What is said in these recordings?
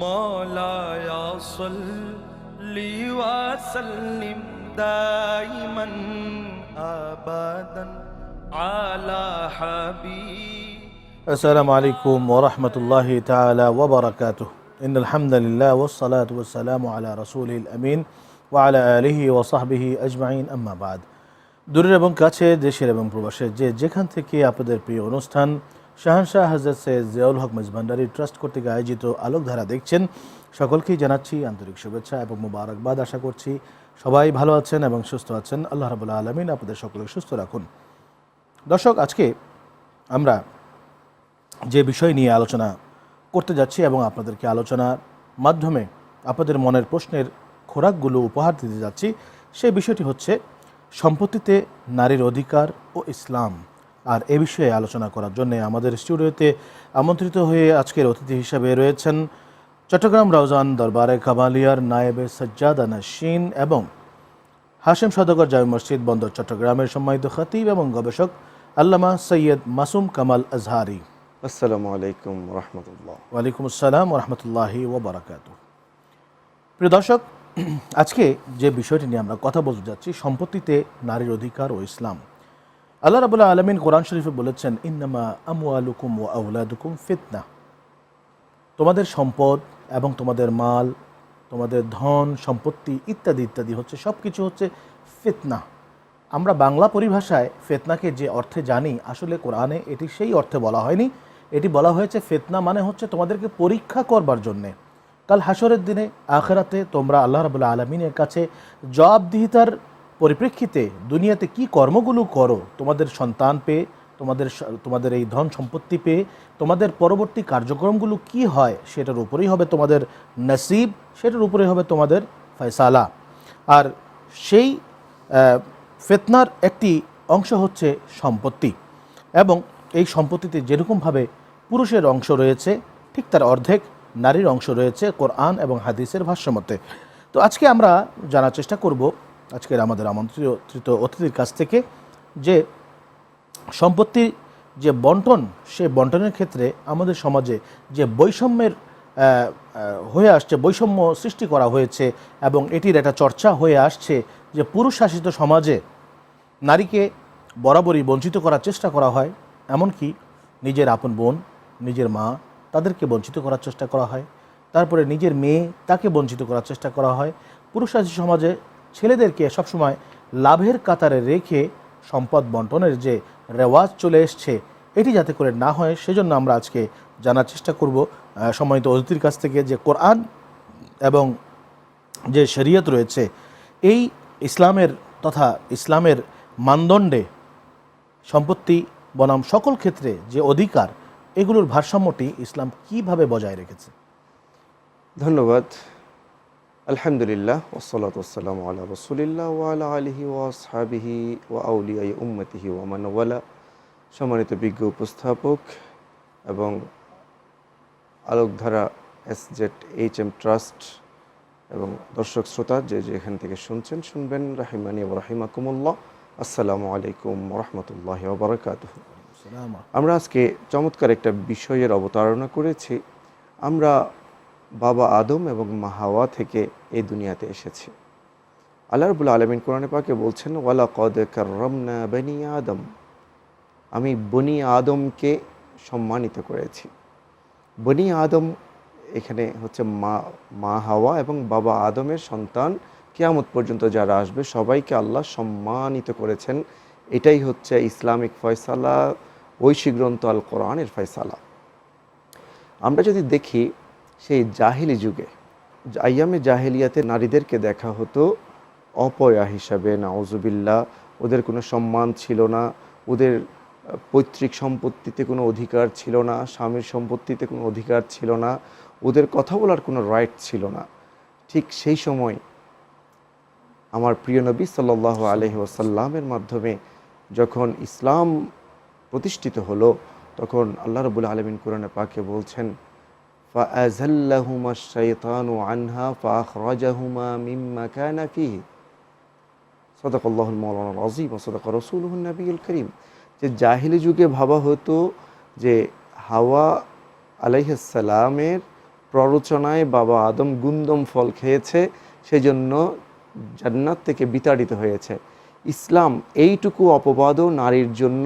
مولاي صل وسلم دائما ابدا على حبيب السلام عليكم ورحمة الله تعالى وبركاته إن الحمد لله والصلاة والسلام على رسوله الأمين وعلى آله وصحبه أجمعين أما بعد দূরের এবং কাছে দেশের এবং প্রবাসের যে যেখান থেকে আপনাদের প্রিয় অনুষ্ঠান শাহানশাহ হজরত সৈয়দ জিয়াউল হক মেজভান্ডারি ট্রাস্ট কর্তৃক আয়োজিত আলোকধারা দেখছেন। সকলকেই জানাচ্ছি আন্তরিক শুভেচ্ছা এবং মুবারকবাদ আশা করছি সবাই ভালো আছেন এবং সুস্থ আছেন। আল্লাহ রাবুল্লাহ আলমিন আপনাদের সকলকে সুস্থ রাখুন। দর্শক, আজকে আমরা যে বিষয় নিয়ে আলোচনা করতে যাচ্ছি এবং আপনাদেরকে আলোচনার মাধ্যমে আপনাদের মনের প্রশ্নের খোরাকগুলো উপহার দিতে যাচ্ছি সেই বিষয়টি হচ্ছে সম্পত্তিতে নারীর অধিকার ও ইসলাম। আর এ বিষয়ে আলোচনা করার জন্য আমাদের স্টুডিওতে আমন্ত্রিত হয়ে আজকের অতিথি হিসাবে রয়েছেন চট্টগ্রাম রাউজান দরবারে কামালিয়ার নায়েবে সজ্জাদা নাসিন এবং হাশেম সদগর জামি মসজিদ বন্দর চট্টগ্রামের সম্মানিত খতিব এবং গবেষক আল্লামা সৈয়দ মাসুম কামাল আজহারি। আসসালামু আলাইকুম রহমতুল্লাহ। ওয়ালাইকুম আসসালাম রহমতুল্লাহি ওবরাকাত প্রিয় দর্শক আজকে যে বিষয়টি নিয়ে আমরা কথা বলতে যাচ্ছি সম্পত্তিতে নারীর অধিকার ও ইসলাম। আল্লাহ রাবুল্লাহ আলমিন কোরআন শরীফে বলেছেন, ইন্নামা আমওয়ালুকুম ও আউলাদুকুম ফিতনা। তোমাদের সম্পদ এবং তোমাদের মাল, তোমাদের ধন, সম্পত্তি ইত্যাদি ইত্যাদি হচ্ছে সব কিছু হচ্ছে ফিতনা। আমরা বাংলা পরিভাষায় ফেতনাকে যে অর্থে জানি, আসলে কোরআনে এটি সেই অর্থে বলা হয়নি। এটি বলা হয়েছে, ফেতনা মানে হচ্ছে তোমাদেরকে পরীক্ষা করবার জন্যে। কাল হাসরের দিনে, আখেরাতে তোমরা আল্লাহ রাবুল্লাহ আলমিনের কাছে জবাবদিহিতার পরিপ্রেক্ষিতে দুনিয়াতে কি কর্মগুলো করো? তোমাদের সন্তান পেয়ে, তোমাদের তোমাদের এই ধন সম্পত্তি পেয়ে, তোমাদের পরবর্তী কার্যক্রমগুলো কি হয় সেটার উপরেই হবে তোমাদের নসিব, সেটার উপরেই হবে তোমাদের ফয়সালা। আর সেই ফেতনার একটি অংশ হচ্ছে সম্পত্তি। এবং এই সম্পত্তিতে যেরকমভাবে পুরুষের অংশ রয়েছে, ঠিক তার অর্ধেক নারীর অংশ রয়েছে কোরআন এবং হাদিসের ভাষ্যমতে। তো আজকে আমরা জানার চেষ্টা করব আজকের আমাদের আমন্ত্রিত অতিথির কাছ থেকে যে সম্পত্তির যে বন্টন, সে বন্টনের ক্ষেত্রে আমাদের সমাজে যে বৈষম্যের হয়ে আসছে, বৈষম্য সৃষ্টি করা হয়েছে এবং এটির একটা চর্চা হয়ে আসছে যে পুরুষ শাসিত সমাজে নারীকে বরাবরই বঞ্চিত করার চেষ্টা করা হয়, এমনকি নিজের আপন বোন, নিজের মা তাদেরকে বঞ্চিত করার চেষ্টা করা হয়, তারপরে নিজের মেয়ে তাকে বঞ্চিত করার চেষ্টা করা হয়। পুরুষ শাসিত সমাজে ছেলেদেরকে সবসময় লাভের কাতারে রেখে সম্পদ বন্টনের যে রেওয়াজ চলে এসছে, এটি যাতে করে না হয়, সেজন্য আমরা আজকে জানার চেষ্টা করব সম্মানিত অতিথির কাছ থেকে যে কোরআন এবং যে শরীয়ত রয়েছে, এই ইসলামের তথা ইসলামের মানদণ্ডে সম্পত্তি, বনাম সকল ক্ষেত্রে যে অধিকার, এগুলোর ভারসাম্যটি ইসলাম কীভাবে বজায় রেখেছে? ধন্যবাদ। আলহামদুলিল্লাহ ওসলাত ওসালাম আল্লাহ রসুলিল্লাহ ওয়ালা আলহি ওয়াসহাবিহি ও আউলিয়াই উম্মতিহি ওয়ামান ওয়ালা। সম্মানিত বিজ্ঞ উপস্থাপক এবং Alokdhara S Z H M trust এবং দর্শক শ্রোতা যে যে এখান থেকে শুনছেন শুনবেন রাহিমানি রাহিমাকুমুল্লাহ। আসসালামু আলাইকুম রহমতুল্লাহ ওবরাকাতুহ আমরা আজকে চমৎকার একটা বিষয়ের অবতারণা করেছি। আমরা বাবা আদম এবং মা হাওয়া থেকে এই দুনিয়াতে এসেছে। আল্লাহ রবুল আলমিন কোরআনে পাকে বলছেন ওয়ালা কদ কাররামনা বনি আদম। আমি বনি আদমকে সম্মানিত করেছি। বনি আদম এখানে হচ্ছে মা মা হাওয়া এবং বাবা আদমের সন্তান কেয়ামত পর্যন্ত যারা আসবে, সবাইকে আল্লাহ সম্মানিত করেছেন। এটাই হচ্ছে ইসলামিক ফয়সালা, ঐশী গ্রন্থ আল কোরআনের ফয়সালা। আমরা যদি দেখি সেই জাহিলি যুগে। আইয়ামে জাহেলিয়াতে নারীদেরকে দেখা হতো অপয়া হিসাবে। নাউজুবিল্লা ওদের কোনো সম্মান ছিল না। ওদের পৈতৃক সম্পত্তিতে কোনো অধিকার ছিল না। স্বামীর সম্পত্তিতে কোনো অধিকার ছিল না। ওদের কথা বলার কোনো রাইট ছিল না। ঠিক সেই সময় আমার প্রিয় নবী সাল্লাহ আলহি ওসাল্লামের মাধ্যমে যখন ইসলাম প্রতিষ্ঠিত হলো, তখন আল্লাহ রবুল আলমিন কোরআনে পাকে বলছেন فأزلهما الشيطان عنها فأخرجهما مما كان فيه صدق الله المولانا العظيم وصدق رسوله النبي الكريم যে জাহিলি যুগে ভাবা হতো যে হাওয়া আলাইহাসালামের প্ররোচনায় বাবা আদম গুন্দম ফল খেয়েছে সেজন্য জান্নাত থেকে বিতাড়িত হয়েছে ইসলাম এইটুকু অপবাদও নারীর জন্য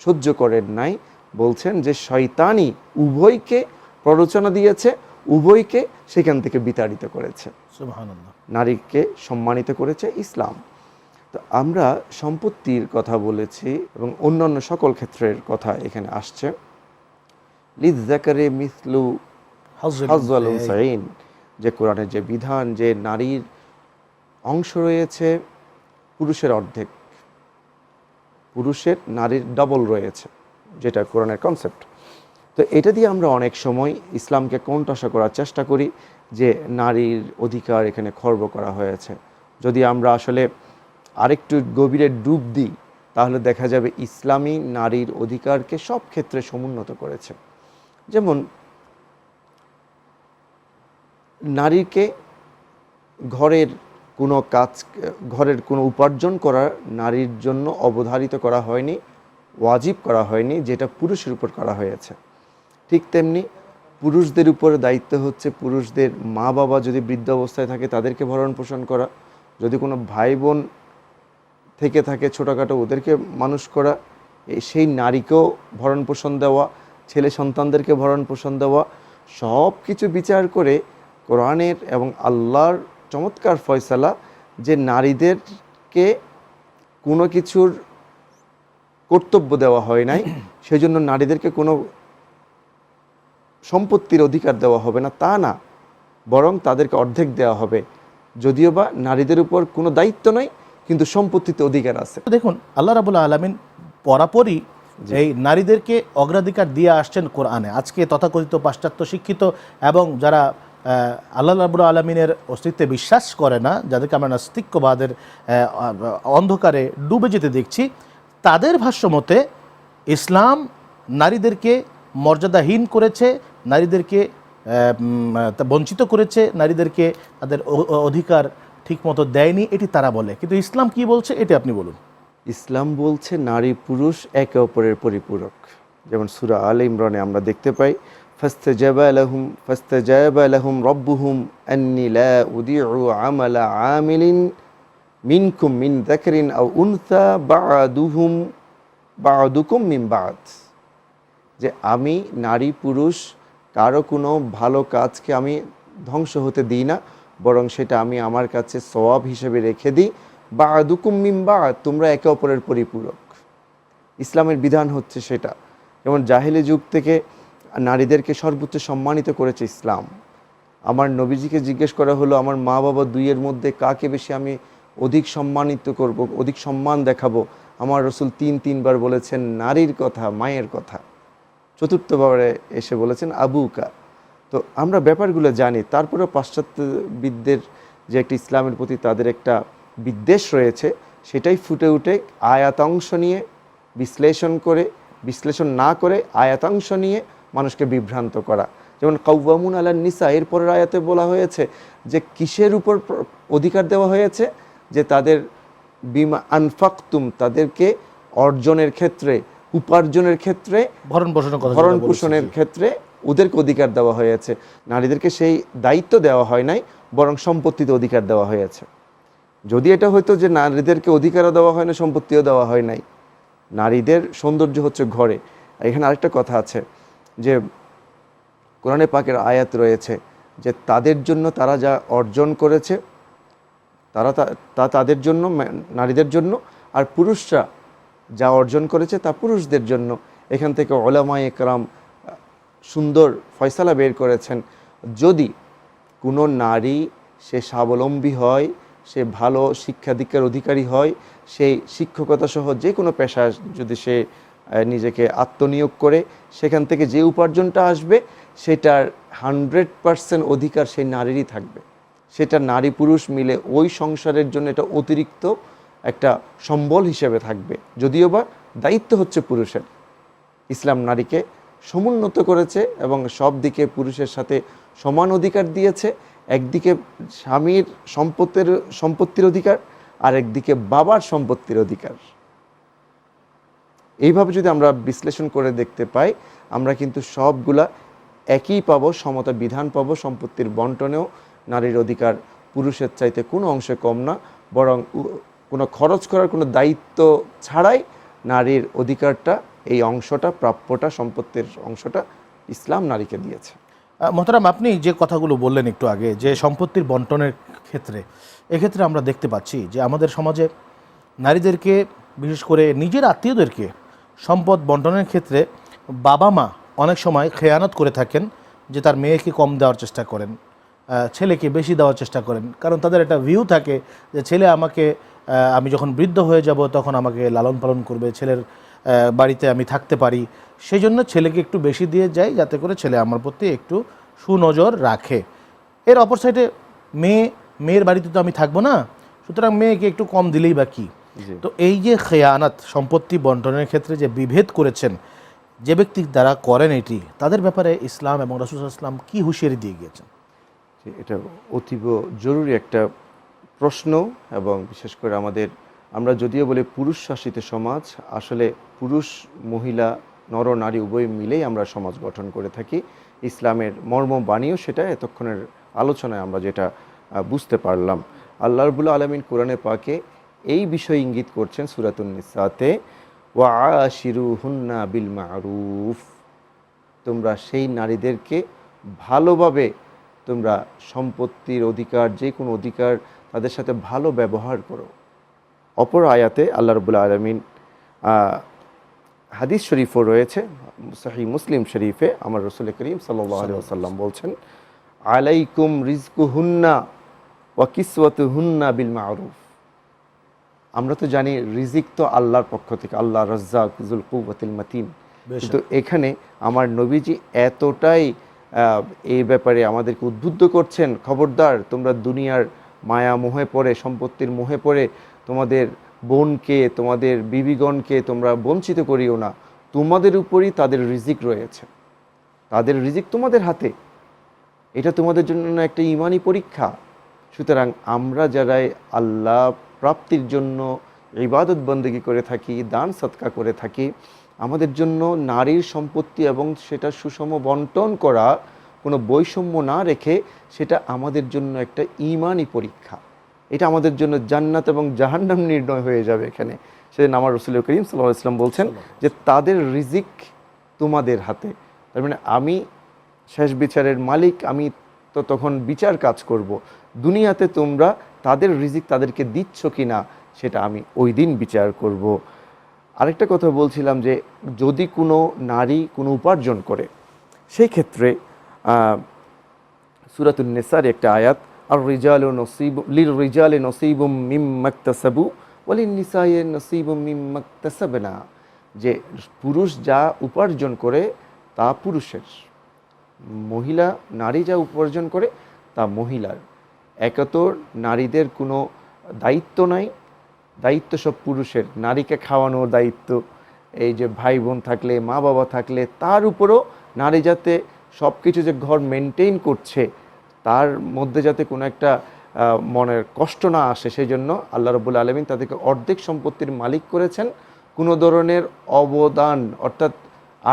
সহ্য করেন নাই বলছেন যে শয়তানি উভয়কে প্ররোচনা দিয়েছে উভয়কে সেখান থেকে বিতাড়িত করেছে। নারীকে সম্মানিত করেছে ইসলাম। তো আমরা সম্পত্তির কথা বলেছি এবং অন্যান্য সকল ক্ষেত্রের কথা এখানে আসছে। জাকারে মিসলু হুসাইন যে কোরআনের যে বিধান যে নারীর অংশ রয়েছে পুরুষের অর্ধেক। পুরুষের নারীর ডবল রয়েছে যেটা কোরআনের কনসেপ্ট তো এটা দিয়ে আমরা অনেক সময় ইসলামকে কোণঠাসা করার চেষ্টা করি যে নারীর অধিকার এখানে খর্ব করা হয়েছে। যদি আমরা আসলে আরেকটু গভীরে ডুব দিই, তাহলে দেখা যাবে ইসলামী নারীর অধিকারকে সব ক্ষেত্রে সমুন্নত করেছে। যেমন, নারীকে ঘরের কোনো কাজ, ঘরের কোনো উপার্জন করার নারীর জন্য অবধারিত করা হয়নি, ওয়াজিব করা হয়নি, যেটা পুরুষের উপর করা হয়েছে। ঠিক তেমনি পুরুষদের উপরে দায়িত্ব হচ্ছে পুরুষদের মা বাবা যদি বৃদ্ধ অবস্থায় থাকে তাদেরকে ভরণ পোষণ করা, যদি কোনো ভাই বোন থেকে থাকে ছোটোখাটো ওদেরকে মানুষ করা সেই নারীকেও ভরণ পোষণ দেওয়া, ছেলে সন্তানদেরকে ভরণ পোষণ দেওয়া সব কিছু বিচার করে কোরআনের এবং আল্লাহর চমৎকার ফয়সালা যে নারীদেরকে কোনো কিছুর কর্তব্য দেওয়া হয় নাই, সেজন্য নারীদেরকে কোনো সম্পত্তির অধিকার দেওয়া হবে না তা না। বরং তাদেরকে অর্ধেক দেওয়া হবে। যদিও বা নারীদের উপর কোনো দায়িত্ব নাই কিন্তু সম্পত্তিতে অধিকার আছে। দেখুন আল্লাহ রাবুল আলমিন পরাপরই এই নারীদেরকে অগ্রাধিকার দিয়ে আসছেন কোরআনে। আজকে তথাকথিত পাশ্চাত্য শিক্ষিত এবং যারা আল্লাহ রাবুল আলমিনের অস্তিত্বে বিশ্বাস করে না যাদেরকে আমরা নাস্তিক্যবাদের অন্ধকারে ডুবে যেতে দেখছি তাদের ভাষ্য মতে ইসলাম নারীদেরকে মর্যাদাহীন করেছে নারীদেরকে বঞ্চিত করেছে, নারীদেরকে তাদের অধিকার ঠিকমতো দেয়নি, এটি তারা বলে। কিন্তু ইসলাম কি বলছে, এটি আপনি বলুন। ইসলাম বলছে নারী পুরুষ একে অপরের পরিপূরক। যেমন সুরা আল ইমরানে আমরা দেখতে পাই, ফাস্তাজাবা লাহুম ফাস্তাজাবা লাহুম রব্বুহুম আন্নি লা উদিউ আমালা আমিলিন মিনকুম মিন যাকরিন আও উনসা বা'দুহুম, বা'দুকুম মিন বা'দ। যে আমি নারী পুরুষ কারও কোনো ভালো কাজকে আমি ধ্বংস হতে দিই না, বরং সেটা আমি আমার কাছে সওয়াব হিসেবে রেখে দিই। বা দুকুম মিম্বা তোমরা একে অপরের পরিপূরক। ইসলামের বিধান হচ্ছে সেটা। যেমন জাহেলি যুগ থেকে নারীদেরকে সর্বোচ্চ সম্মানিত করেছে ইসলাম। আমার নবীজিকে জিজ্ঞেস করা হলো, আমার মা বাবা দুইয়ের মধ্যে কাকে বেশি আমি অধিক সম্মানিত করব, অধিক সম্মান দেখাবো? আমার রসুল তিন তিনবার বলেছেন, নারীর কথা, মায়ের কথা। চতুর্থবারে এসে বলেছেন আবুকা তো আমরা ব্যাপারগুলো জানি, তারপরেও পাশ্চাত্যবিদদের যে একটি ইসলামের প্রতি তাদের একটা বিদ্বেষ রয়েছে, সেটাই ফুটে উঠে আয়াতাংশ নিয়ে বিশ্লেষণ করে, বিশ্লেষণ না করে আয়াতাংশ নিয়ে মানুষকে বিভ্রান্ত করা। যেমন কৌবামুন আলার নিসা এর পরের আয়াতে বলা হয়েছে যে কিসের উপর অধিকার দেওয়া হয়েছে? যে তাদের বিমা আনফাকতুম, তাদেরকে অর্জনের ক্ষেত্রে উপার্জনের ক্ষেত্রে ভরণ পোষণের কথা ভরণ পোষণের ক্ষেত্রে ওদেরকে অধিকার দেওয়া হয়েছে নারীদেরকে সেই দায়িত্ব দেওয়া হয় নাই বরং সম্পত্তিতে অধিকার দেওয়া হয়েছে যদি এটা হয়তো যে নারীদেরকে অধিকারও দেওয়া হয় না সম্পত্তিও দেওয়া হয় নাই নারীদের সৌন্দর্য হচ্ছে ঘরে। এখানে আরেকটা কথা আছে যে কোরআনে পাকের আয়াত রয়েছে যে তাদের জন্য তারা যা অর্জন করেছে তারা তা- তা তাদের জন্য নারীদের জন্য আর পুরুষরা যা অর্জন করেছে তা পুরুষদের জন্য। এখান থেকে ওলামা একরাম সুন্দর ফয়সালা বের করেছেন। যদি কোনো নারী সে স্বাবলম্বী হয়, সে ভালো শিক্ষা দীক্ষার অধিকারী হয় সেই শিক্ষকতা সহ যে কোনো পেশায় যদি সে নিজেকে আত্মনিয়োগ করে, সেখান থেকে যে উপার্জনটা আসবে, সেটার হান্ড্রেড পারসেন্ট অধিকার সেই নারীরই থাকবে। সেটা নারী পুরুষ মিলে ওই সংসারের জন্য এটা অতিরিক্ত একটা সম্বল হিসেবে থাকবে। যদিও বা দায়িত্ব হচ্ছে পুরুষের। ইসলাম নারীকে সমুন্নত করেছে এবং সব দিকে পুরুষের সাথে সমান অধিকার দিয়েছে। একদিকে স্বামীর সম্পত্তির সম্পত্তির অধিকার, আর একদিকে বাবার সম্পত্তির অধিকার। এইভাবে যদি আমরা বিশ্লেষণ করে দেখতে পাই, আমরা কিন্তু সবগুলা একই পাবো, সমতা বিধান পাবো, সম্পত্তির বন্টনেও নারীর অধিকার পুরুষের চাইতে কোনো অংশে কম না, বরং কোনো খরচ করার কোনো দায়িত্ব ছাড়াই নারীর অধিকারটা, এই অংশটা, প্রাপ্যটা, সম্পত্তির অংশটা ইসলাম নারীকে দিয়েছে। মোহতারাম, আপনি যে কথাগুলো বললেন একটু আগে, যে সম্পত্তির বন্টনের ক্ষেত্রে, এক্ষেত্রে আমরা দেখতে পাচ্ছি যে আমাদের সমাজে নারীদেরকে, বিশেষ করে নিজের আত্মীয়দেরকে সম্পদ বন্টনের ক্ষেত্রে বাবা মা অনেক সময় খেয়ানত করে থাকেন যে তার মেয়েকে কম দেওয়ার চেষ্টা করেন ছেলেকে বেশি দেওয়ার চেষ্টা করেন। কারণ তাদের একটা ভিউ থাকে যে ছেলে আমাকে আমি যখন বৃদ্ধ হয়ে যাব তখন আমাকে লালন পালন করবে ছেলের বাড়িতে আমি থাকতে পারি। সেই জন্য ছেলেকে একটু বেশি দিয়ে যাই যাতে করে ছেলে আমার প্রতি একটু সুনজর রাখে। এর অপর সাইডে মেয়ে মেয়ের বাড়িতে তো আমি থাকব না সুতরাং মেয়েকে একটু কম দিলেই বা কী? তো এই যে খেয়ানাত সম্পত্তি বন্টনের ক্ষেত্রে যে বিভেদ করেছেন যে ব্যক্তি দ্বারা করেন এটি তাদের ব্যাপারে ইসলাম এবং রসুল ইসলাম কি হুঁশিয়ারি দিয়ে গিয়েছেন? এটা অতীব জরুরি একটা প্রশ্ন এবং বিশেষ করে আমাদের, আমরা যদিও বলি পুরুষ শাসিত সমাজ, আসলে পুরুষ, মহিলা, নর, নারী উভয় মিলেই আমরা সমাজ গঠন করে থাকি। ইসলামের মর্ম বাণীও সেটা, এতক্ষণের আলোচনায় আমরা যেটা বুঝতে পারলাম। আল্লাহ রবুল্লা আলমিন কোরআনে পাকে এই বিষয় ইঙ্গিত করছেন সুরাতুন্নিসাতে ওয়া আশিরু হুন্না বিল মারুফ। তোমরা সেই নারীদেরকে ভালোভাবে তোমরা সম্পত্তির অধিকার যে কোনো অধিকার তাদের সাথে ভালো ব্যবহার করো। অপর আয়াতে আল্লাহ রবুল্লা আলমিন হাদিস শরীফও রয়েছে সহি মুসলিম শরীফে আমার রসুল করিম আসাল্লাম বলছেন আলাইকুম রিজকু হুন্না ওয়া কিসওয়াতু হুন্না বিল মারুফ। আমরা তো জানি রিজিক তো আল্লাহর পক্ষ থেকে আল্লাহ রাজ্জাক জুল কুওয়াতিল মাতিন। কিন্তু এখানে আমার নবীজি এতটাই এই ব্যাপারে আমাদেরকে উদ্বুদ্ধ করছেন খবরদার তোমরা দুনিয়ার মায়া মোহে পড়ে, সম্পত্তির মোহে পড়ে, তোমাদের বোনকে, তোমাদের বিবিগণকে তোমরা বঞ্চিত করিও না। তোমাদের উপরই তাদের রিজিক রয়েছে। তাদের রিজিক তোমাদের হাতে। এটা তোমাদের জন্য না একটা ইমানি পরীক্ষা। সুতরাং আমরা যারা আল্লাহ প্রাপ্তির জন্য ইবাদত বন্দেগি করে থাকি, দান সৎকা করে থাকি, আমাদের জন্য নারীর সম্পত্তি এবং সেটা সুষম বন্টন করা কোনো বৈষম্য না রেখে সেটা আমাদের জন্য একটা ইমানই পরীক্ষা। এটা আমাদের জন্য জান্নাত এবং জাহান্নাম নির্ণয় হয়ে যাবে এখানে। সেদিন আমার রসুল করিম সাল্লাহ ইসলাম বলছেন যে তাদের রিজিক তোমাদের হাতে। তার মানে আমি শেষ বিচারের মালিক আমি তো তখন বিচার কাজ করব। দুনিয়াতে তোমরা তাদের রিজিক তাদেরকে দিচ্ছ কি না সেটা আমি ওই দিন বিচার করব। আরেকটা কথা বলছিলাম যে যদি কোনো নারী কোনো উপার্জন করে সেই ক্ষেত্রে সুরাতুল নেসার একটা আয়াত আর রিজাল নসিব লিল রিজালে নসিবুম মিম মাক্তাসাবু ওয়ালিন নিসায়ে নসিবুম মিম মাক্তাসাবনা যে পুরুষ যা উপার্জন করে, তা পুরুষের। মহিলা, নারী যা উপার্জন করে, তা মহিলার। একতর নারীদের কোনো দায়িত্ব নাই, দায়িত্ব সব পুরুষের। নারীকে খাওয়ানোর দায়িত্ব, এই যে ভাই বোন থাকলে মা বাবা থাকলে, তার উপরও নারী যাতে সব কিছু যে ঘর মেনটেন করছে তার মধ্যে যাতে কোনো একটা মনের কষ্ট না আসে সেই জন্য আল্লাহ রবুল আলমিন তাদেরকে অর্ধেক সম্পত্তির মালিক করেছেন। কোনো ধরনের অবদান অর্থাৎ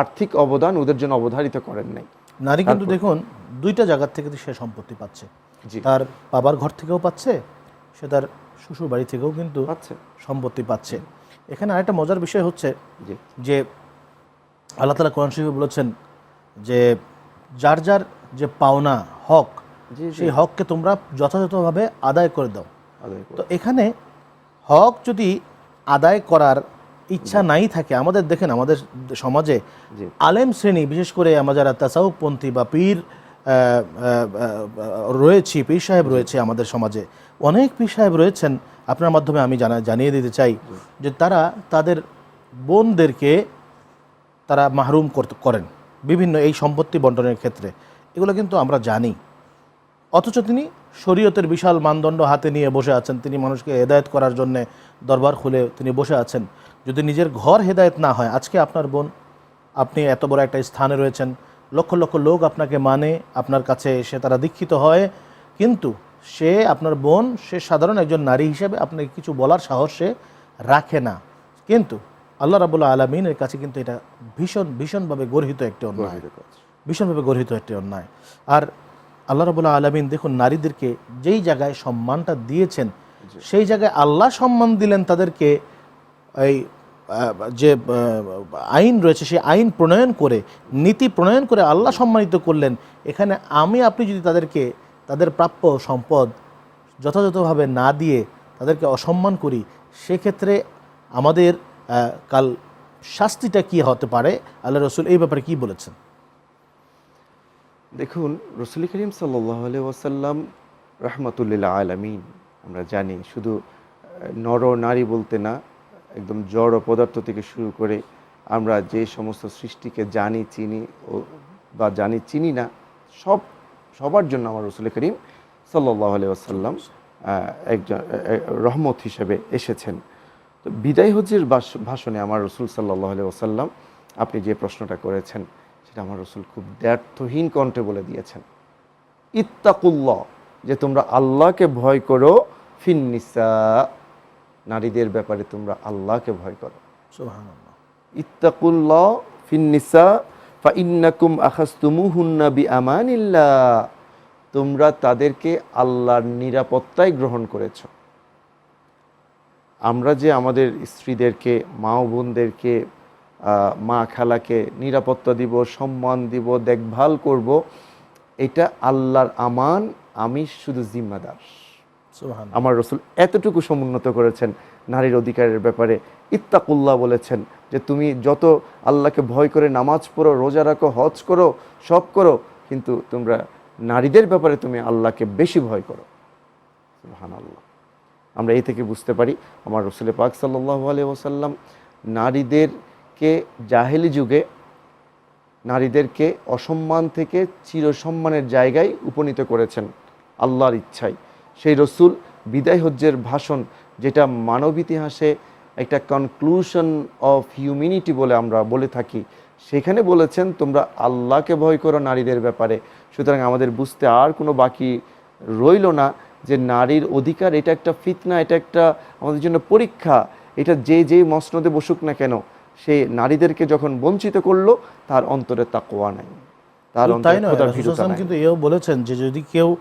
আর্থিক অবদান ওদের জন্য অবধারিত করেন নাই। নারী কিন্তু দেখুন দুইটা জায়গার থেকে সে সম্পত্তি পাচ্ছে। তার বাবার ঘর থেকেও পাচ্ছে সে তার শ্বশুর বাড়ি থেকেও কিন্তু সম্পত্তি পাচ্ছে। এখানে আরেকটা মজার বিষয় হচ্ছে যে আল্লাহ তালা কোরআন শরীফে বলেছেন যে যার যার যে পাওনা হক সেই হককে তোমরা যথাযথভাবে আদায় করে দাও। তো এখানে হক যদি আদায় করার ইচ্ছা নাই থাকে আমাদের দেখেন আমাদের সমাজে আলেম শ্রেণি বিশেষ করে আমরা যারা তাসাউপন্থী বা পীর রয়েছি পীর সাহেব রয়েছে আমাদের সমাজে অনেক পীর সাহেব রয়েছেন আপনার মাধ্যমে আমি জানা জানিয়ে দিতে চাই যে তারা তাদের বোনদেরকে তারা মাহরুম করেন। বিভিন্ন এই সম্পত্তি বন্টনের ক্ষেত্রে। এগুলো কিন্তু আমরা জানি। অথচ তিনি শরীয়তের বিশাল মানদণ্ড হাতে নিয়ে বসে আছেন। তিনি মানুষকে হেদায়েত করার জন্য দরবার খুলে তিনি বসে আছেন। যদি নিজের ঘর হেদায়েত না হয়, আজকে আপনার বোন, আপনি এত বড় একটা স্থানে রয়েছেন। লক্ষ লক্ষ লোক আপনাকে মানে আপনার কাছে এসে তারা দীক্ষিত হয়। কিন্তু সে, আপনার বোন, সে সাধারণ একজন নারী হিসেবে আপনাকে কিছু বলার সাহস সে রাখে না। কিন্তু আল্লাহ রাবুল্লাহ আলমিনের কাছে কিন্তু এটা ভীষণ ভীষণভাবে গর্হিত একটি অন্যায়। ভীষণভাবে গর্হিত একটি অন্যায়। আর আল্লাহ রবুল্লাহ আলমিন দেখুন নারীদেরকে যেই জায়গায় সম্মানটা দিয়েছেন সেই জায়গায় আল্লাহ সম্মান দিলেন তাদেরকে এই যে আইন রয়েছে সেই আইন প্রণয়ন করে নীতি প্রণয়ন করে আল্লাহ সম্মানিত করলেন। এখানে আমি আপনি যদি তাদেরকে তাদের প্রাপ্য সম্পদ যথাযথভাবে না দিয়ে তাদেরকে অসম্মান করি সেক্ষেত্রে আমাদের কাল শাস্তিটা কি হতে পারে? আল্লাহ রসুল এই ব্যাপারে কি বলেছেন? দেখুন, রসুল করিম সাল্লাহ ওয়াসাল্লাম রহমতুল্লিল্লাহ আলমিন, আমরা জানি শুধু নর নারী বলতে না, একদম জড় পদার্থ থেকে শুরু করে আমরা যে সমস্ত সৃষ্টিকে জানি, চিনি ও, বা জানি, চিনি না, সব, সবার জন্য আমার রসুল করিম সাল্লাহ আসাল্লাম একজন রহমত হিসেবে এসেছেন। তো বিদায় হজ্জের ভাষণে আমার রসুল সাল্লাহ ওসাল্লাম আপনি যে প্রশ্নটা করেছেন সেটা আমার রসুল খুব দ্ব্যর্থহীন কণ্ঠে বলে দিয়েছেন। ইত্তাকুল্লাহ যে তোমরা আল্লাহকে ভয় করো ফিন্নিসা নারীদের ব্যাপারে তোমরা আল্লাহকে ভয় করো। ইত্তাকুল্লাহ ফিন্নিসা ফা ইন্নাকুম আখাস্তুমুহুন্না বি আমানিল্লাহ তোমরা তাদেরকে আল্লাহর নিরাপত্তায় গ্রহণ করেছ। আমরা যে আমাদের স্ত্রীদেরকে মা ও বোনদেরকে মা খালাকে নিরাপত্তা দিব সম্মান দিব দেখভাল করব এটা আল্লাহর আমান আমি শুধু জিম্মাদার। আমার রসুল এতটুকু সমুন্নত করেছেন নারীর অধিকারের ব্যাপারে। ইত্তাকুল্লাহ বলেছেন যে তুমি যত আল্লাহকে ভয় করে নামাজ পড়ো রোজা রাখো হজ করো সব করো কিন্তু তোমরা নারীদের ব্যাপারে তুমি আল্লাহকে বেশি ভয় করো। সুবহান আল্লাহ আমরা এই থেকে বুঝতে পারি আমার রসুল পাক সাল্লাহ আলি ওসাল্লাম নারীদেরকে জাহেলি যুগে নারীদেরকে অসম্মান থেকে চিরসম্মানের জায়গায় উপনীত করেছেন আল্লাহর ইচ্ছায়। সেই রসুল বিদায় হজ্জের ভাষণ যেটা মানব ইতিহাসে একটা কনক্লুশন অফ হিউম্যানিটি বলে আমরা বলে থাকি, সেখানে বলেছেন তোমরা আল্লাহকে ভয় করো নারীদের ব্যাপারে, সুতরাং আমাদের বুঝতে আর কোনো বাকি রইল না। যে নারীর অধিকার এটা একটা ফিতনা এটা একটা আমাদের জন্য পরীক্ষা এটা যে যেই মসনদে বসুক না কেন সে নারীদেরকে যখন বঞ্চিত করল তার অন্তরে তাকোয়া নাই। তার। কিন্তু এও বলেছেন যে যদি কেউ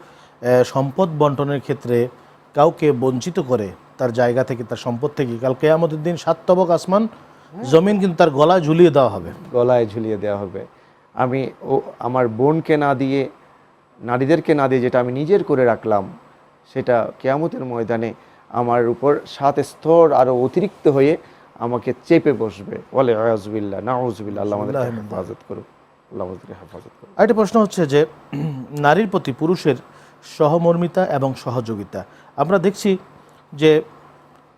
সম্পদ বন্টনের ক্ষেত্রে কাউকে বঞ্চিত করে তার জায়গা থেকে তার সম্পদ থেকে কাল কেয়ামতের দিন সাত তবক আসমান জমিন কিন্তু তার গলায় ঝুলিয়ে দেওয়া হবে। গলায় ঝুলিয়ে দেওয়া হবে। আমি ও আমার বোনকে না দিয়ে নারীদেরকে না দিয়ে যেটা আমি নিজের করে রাখলাম সেটা কেয়ামতের ময়দানে আমার উপর সাত স্তর আরও অতিরিক্ত হয়ে আমাকে চেপে বসবে। বলে আয়াজবিল্লা না আউজবিল্লা আল্লাহ আমাদের হেফাজত করুক। আল্লাহ আমাদের হেফাজত করুক। আরেকটা প্রশ্ন হচ্ছে যে নারীর প্রতি পুরুষের সহমর্মিতা এবং সহযোগিতা। আমরা দেখছি যে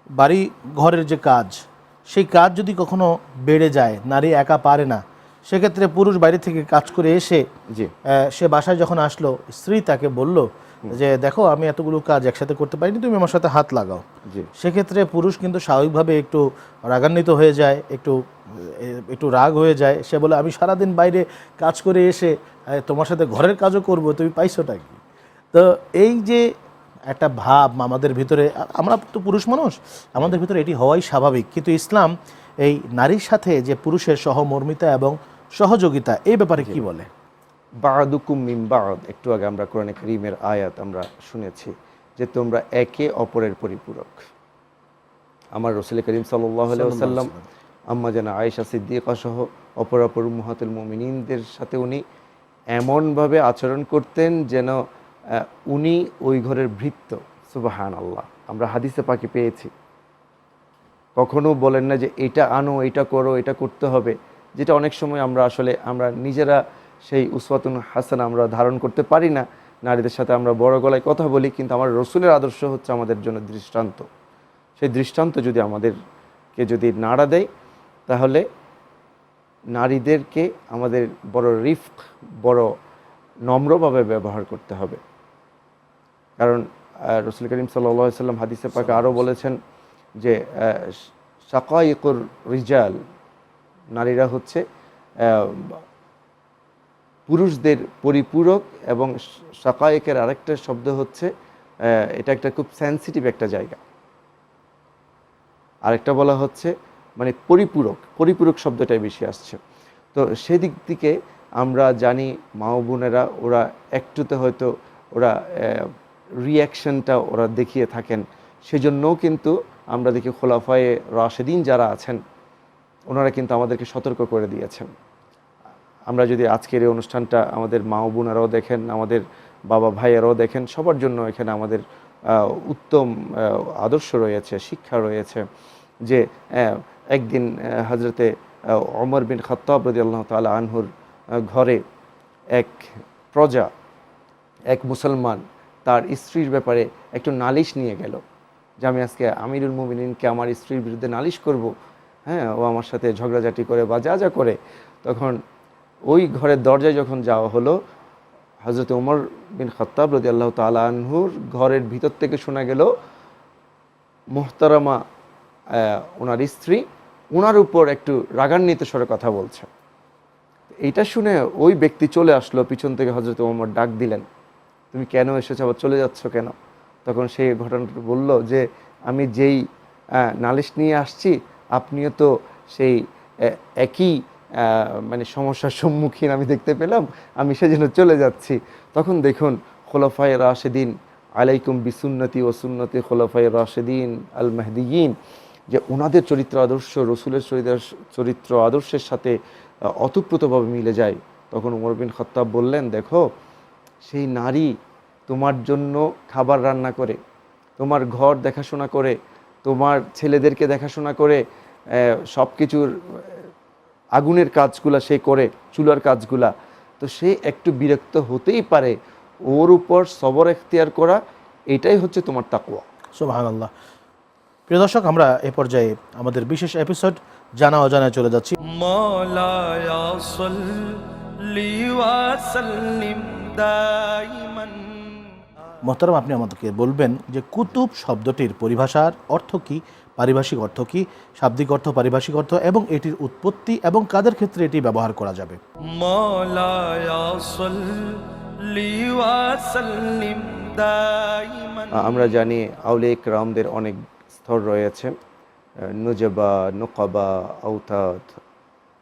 বাড়ি ঘরের যে কাজ সেই কাজ যদি কখনো বেড়ে যায় নারী একা পারে না সেক্ষেত্রে পুরুষ বাইরে থেকে কাজ করে এসে সে বাসায় যখন আসলো স্ত্রী তাকে বলল যে দেখো আমি এতগুলো কাজ একসাথে করতে পারিনি তুমি আমার সাথে হাত লাগাও। সেক্ষেত্রে পুরুষ কিন্তু স্বাভাবিকভাবে একটু রাগান্বিত হয়ে যায় একটু একটু রাগ হয়ে যায়। সে বলে আমি সারাদিন বাইরে কাজ করে এসে তোমার সাথে ঘরের কাজও করব তুমি পাইছোটা কি? তো এই যে একটা ভাব আমাদের ভিতরে আমরা তো পুরুষ মানুষ আমাদের ভিতরে এটি হওয়াই স্বাভাবিক। কিন্তু ইসলাম এই নারীর সাথে যে পুরুষের সহমর্মিতা এবং সহযোগিতা এই ব্যাপারে কি বলে? বাদুকুম মিম বাদ। একটু আগে আমরা কোরআনে করিমের আয়াত আমরা শুনেছি যে তোমরা একে অপরের পরিপূরক। আমার রসুল করিম সাল্লাম আম্মা যেন আয়েশা সিদ্দিকা সহ অপর অপর মুহাতুল মুমিনিনদের সাথে উনি এমনভাবে আচরণ করতেন যেন উনি ওই ঘরের ভৃত্য। সুবাহান আল্লাহ আমরা হাদিসে পাখি পেয়েছি। কখনো বলেন না যে এটা আনো এটা করো এটা করতে হবে। যেটা অনেক সময় আমরা আসলে আমরা নিজেরা সেই উসওয়াতুন হাসান আমরা ধারণ করতে পারি না। নারীদের সাথে আমরা বড় গলায় কথা বলি কিন্তু আমার রসুলের আদর্শ হচ্ছে আমাদের জন্য দৃষ্টান্ত। সেই দৃষ্টান্ত যদি আমাদেরকে যদি নাড়া দেয় তাহলে নারীদেরকে আমাদের বড় রিফক বড় নম্রভাবে ব্যবহার করতে হবে। কারণ রসুল করিম সাল্লা সাল্লাম হাদিসে পাকে আরও বলেছেন যে সাকাইকুর রিজাল নারীরা হচ্ছে পুরুষদের পরিপূরক এবং সাকায়েকের আরেকটা শব্দ হচ্ছে এটা একটা খুব সেন্সিটিভ একটা জায়গা। আরেকটা বলা হচ্ছে মানে পরিপূরক পরিপূরক শব্দটাই বেশি আসছে। তো সেদিক থেকে আমরা জানি মা বোনেরা, ওরা একটুতে হয়তো ওরা রিয়াকশনটা ওরা দেখিয়ে থাকেন। সেজন্যও কিন্তু আমরা দেখি খোলাফায়ে রাশেদিন যারা আছেন, ওনারা কিন্তু আমাদেরকে সতর্ক করে দিয়েছেন। আমরা যদি আজকের এই অনুষ্ঠানটা আমাদের মা বোনেরাও দেখেন, আমাদের বাবা ভাইয়েরাও দেখেন, সবার জন্য এখানে আমাদের উত্তম আদর্শ রয়েছে, শিক্ষা রয়েছে যে একদিন হজরতে অমর বিন খত্তাব রদি আল্লাহ তালা আনহুর ঘরে এক প্রজা, এক মুসলমান তার স্ত্রীর ব্যাপারে একটু নালিশ নিয়ে গেল যে, আমি আজকে আমিরুল মুমিনিনকে আমার স্ত্রীর বিরুদ্ধে নালিশ করব হ্যাঁ ও আমার সাথে ঝগড়াঝাটি করে বা যা যা করে। তখন ওই ঘরের দরজায় যখন যাওয়া হলো হজরত উমর বিন খত্তাব রদি আল্লাহ তালা আনহুর ঘরের ভিতর থেকে শোনা গেল, মোহতারামা ওনার স্ত্রী ওনার উপর একটু রাগান্বিত স্বরে কথা বলছে। এইটা শুনে ওই ব্যক্তি চলে আসলো, পিছন থেকে হজরত ওমর ডাক দিলেন, তুমি কেন এসেছ? আবার চলে যাচ্ছ কেন? তখন সেই ঘটনাটা বলল যে, আমি যেই নালিশ নিয়ে আসছি, আপনিও তো সেই একই মানে সমস্যার সম্মুখীন আমি দেখতে পেলাম, আমি সেজন্য চলে যাচ্ছি। তখন দেখুন, খোলাফায় রাশেদিন আলাইকুম বিসুন্নতি ও সুন্নতি খোলাফায় রাশেদিন আল মেহদিয়িন যে ওনাদের চরিত্র আদর্শ, রসুলের চরিত্র আদর্শের সাথে অতপ্রতভাবে মিলে যায়। তখন উমর বিন খত্তাব বললেন, দেখো, সেই নারী তোমার জন্য খাবার রান্না করে, তোমার ঘর দেখাশোনা করে, তোমার ছেলেদেরকে দেখাশোনা করে সব কিছুর আগুনের কাজগুলা সে করে চুলার কাজগুলা। তো সে একটু বিরক্ত হতেই পারে ওর উপর সবর এখতিয়ার করা এটাই হচ্ছে তোমার তাকুয়া সুহান আল্লাহ প্রিয় দর্শক আমরা এ পর্যায়ে আমাদের বিশেষ এপিসোড জানা অজানা চলে যাচ্ছি। মোহতারাম আপনি আমাদেরকে বলবেন যে কুতুব শব্দটির পরিভাষার অর্থ কী? পারিভাষিক অর্থ কি? শাব্দিক অর্থ পারিভাষিক অর্থ এবং এটির উৎপত্তি এবং কাদের ক্ষেত্রে এটি ব্যবহার করা যাবে? আমরা জানি আউলে রামদের অনেক স্তর রয়েছে। নুজবা নকাবা আউতাদ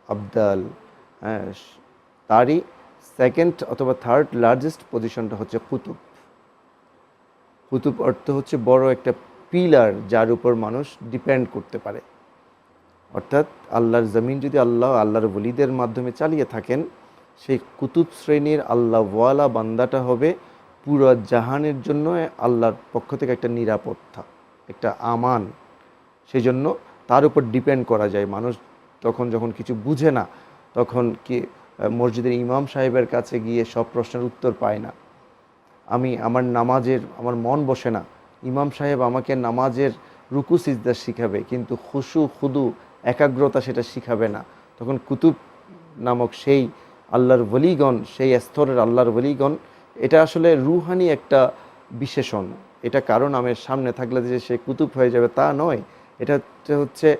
আবদাল হ্যাঁ, তারই সেকেন্ড অথবা থার্ড লার্জেস্ট পজিশনটা হচ্ছে কুতুব। কুতুব অর্থ হচ্ছে বড় একটা পিলার যার উপর মানুষ ডিপেন্ড করতে পারে। অর্থাৎ আল্লাহর জমিন যদি আল্লাহ, আল্লাহর বলিদের মাধ্যমে চালিয়ে থাকেন, সেই কুতুব শ্রেণির আল্লাহ ওয়ালা বান্দাটা হবে পুরো জাহানের জন্য আল্লাহর পক্ষ থেকে একটা নিরাপত্তা, একটা আমান। সেই জন্য তার উপর ডিপেন্ড করা যায়। মানুষ তখন যখন কিছু বুঝে না, তখন কি মসজিদের ইমাম সাহেবের কাছে গিয়ে সব প্রশ্নের উত্তর পায় না। আমি আমার নামাজের, আমার মন বসে না। ইমাম সাহেব আমাকে নামাজের রুকু সিজদা শিখাবে কিন্তু খুশু খুদু একাগ্রতা সেটা শিখাবে না। তখন কুতুব নামক সেই আল্লাহর বলিগণ সেই স্তরের আল্লাহর বলিগণ এটা আসলে রুহানি একটা বিশেষণ। এটা কারও নামের সামনে থাকলে যে সে কুতুব হয়ে যাবে তা নয়। এটা হচ্ছে- হচ্ছে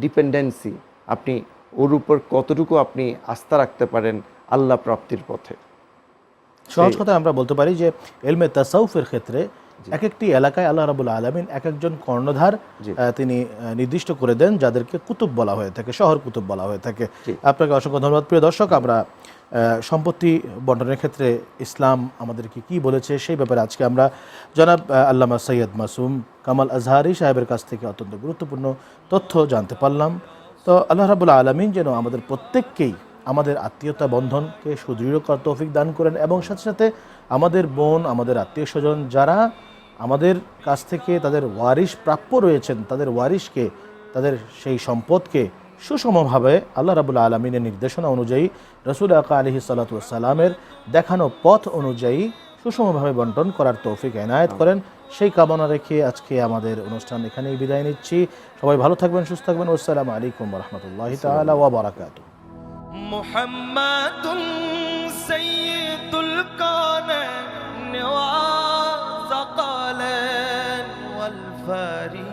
ডিপেন্ডেন্সি আপনি ওর উপর কতটুকু আপনি আস্থা রাখতে পারেন আল্লাহ প্রাপ্তির পথে। সহজ কথায় আমরা বলতে পারি যে এলমে তাসাউফের ক্ষেত্রে এক একটি এলাকায় আল্লাহ রাবুল আলমিন এক একজন কর্ণধার তিনি নির্দিষ্ট করে দেন যাদেরকে কুতুব বলা হয়ে থাকে শহর কুতুব বলা হয়ে থাকে। আপনাকে অসংখ্য ধন্যবাদ। প্রিয় দর্শক আমরা সম্পত্তি বন্টনের ক্ষেত্রে ইসলাম আমাদেরকে কি বলেছে সেই ব্যাপারে আজকে আমরা জনাব আল্লামা সৈয়দ মাসুম কামাল আজহারি সাহেবের কাছ থেকে অত্যন্ত গুরুত্বপূর্ণ তথ্য জানতে পারলাম। তো আল্লাহ রাবুল আলমিন যেন আমাদের প্রত্যেককেই আমাদের আত্মীয়তা বন্ধনকে সুদৃঢ় করার তৌফিক দান করেন এবং সাথে সাথে আমাদের বোন আমাদের আত্মীয় স্বজন যারা আমাদের কাছ থেকে তাদের ওয়ারিশ প্রাপ্য রয়েছেন তাদের ওয়ারিশকে তাদের সেই সম্পদকে সুষমভাবে আল্লাহ রাবুল আলমিনের নির্দেশনা অনুযায়ী রসুল আকা আলহি সাল্লাতামের দেখানো পথ অনুযায়ী সুষমভাবে বন্টন করার তৌফিক এনায়েত করেন সেই কামনা রেখে আজকে আমাদের অনুষ্ঠান এখানেই বিদায় নিচ্ছি সবাই ভালো থাকবেন সুস্থ থাকবেন আসসালামু আলাইকুম রহমতুল্লাহ তালা ওয়াবারাকাতুহ محمد سيد الكون وثقلين والفريقين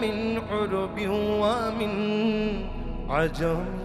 من عرب ومن عجم.